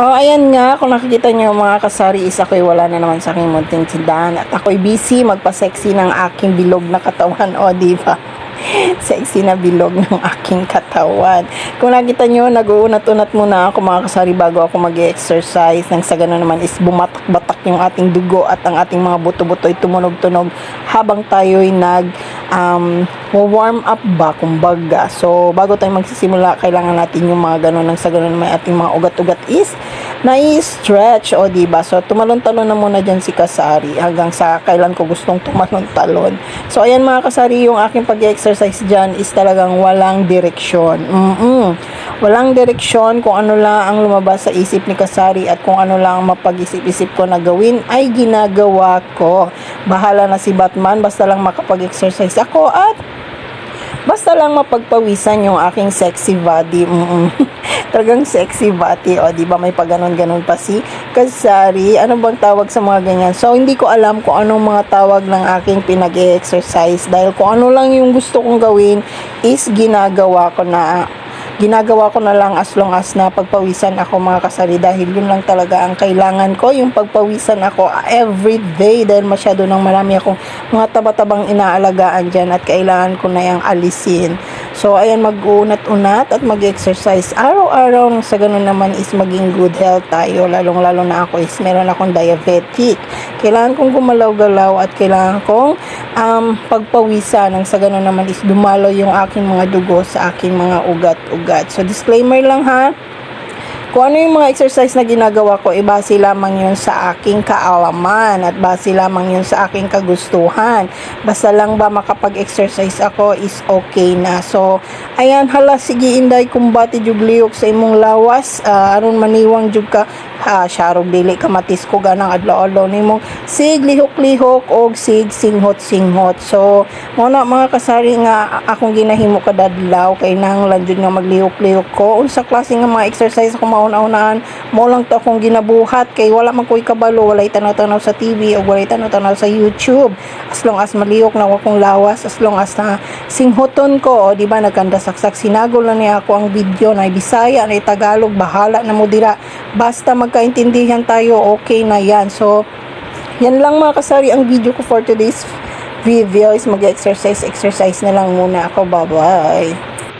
Oh, ayan nga, kung nakikita niyo mga kasari, is ako'y wala na naman sa aking munting tindahan at ako'y busy magpa-sexy ng aking bilog na katawan. O, di ba? Sexy na bilog ng aking katawan. Kung nakita nyo, nag-uunat-unat muna ako mga kasari bago ako mag-exercise. Nang sa ganun naman is bumatak-batak yung ating dugo at ang ating mga buto-buto ay tumunog-tunog habang tayo'y nag um, warm up ba kumbaga. So, bago tayo magsisimula, kailangan natin yung mga ganun nang sa ganun naman ating mga ugat-ugat is na-stretch o diba? So, tumalon-talon na muna dyan si Kasari hanggang sa kailan ko gustong tumalon-talon. So, ayan mga Kasari, yung aking pag-exercise dyan is talagang walang direksyon. mm Walang direksyon kung ano lang ang lumabas sa isip ni Kasari at kung ano lang ang mapag-isip-isip ko na gawin ay ginagawa ko. Bahala na si Batman, basta lang makapag-exercise ako at Basta lang mapagpawisan yung aking sexy body. Mm-mm. Talagang sexy body. O, di ba may paganon-ganon pa si Kasari? Ano bang tawag sa mga ganyan? So, hindi ko alam kung anong mga tawag ng aking pinag-exercise. Dahil kung ano lang yung gusto kong gawin is ginagawa ko na ginagawa ko na lang as long as na pagpawisan ako mga kasari dahil yun lang talaga ang kailangan ko yung pagpawisan ako every day dahil masyado nang marami akong mga taba-tabang inaalagaan dyan at kailangan ko na yung alisin so ayan mag-unat-unat at mag-exercise. Araw-araw sa ganun naman is maging good health tayo. Lalong lalo na ako is meron akong diabetic. Kailangan kong gumalaw-galaw at kailangan kong um, pagpawisan nang sa ganun naman is dumalo yung aking mga dugo sa aking mga ugat-ugat. So, disclaimer lang ha. Kung ano yung mga exercise na ginagawa ko, eh, base lamang yun sa aking kaalaman at base lamang yun sa aking kagustuhan. Basta lang ba makapag-exercise ako is okay na. So, ayan, hala, sige, inday, kumbati jugliok sa imong lawas. Uh, aron maniwang jug ka, ha, syarog dili ka matis ko ganang adlaw-adlaw nimo sig lihok-lihok og sig singhot-singhot. So, mo na mga kasari nga akong ginahimo kada adlaw kay nang lanjud nga maglihok-lihok ko. Unsa klase nga mga exercise ako mauna-unahan, mo lang to akong ginabuhat kay wala man ko'y kabalo, walay tanaw-tanaw sa TV o walay tanaw-tanaw sa YouTube. As long as malihok na akong lawas, as long as na singhoton ko, o di ba nagkanda saksak sinagol na niya ako ang video na Bisaya na Tagalog, bahala na mo dira. Basta magkaintindihan tayo, okay na yan. So, yan lang mga kasari ang video ko for today's video is mag-exercise, exercise na lang muna ako. Bye-bye.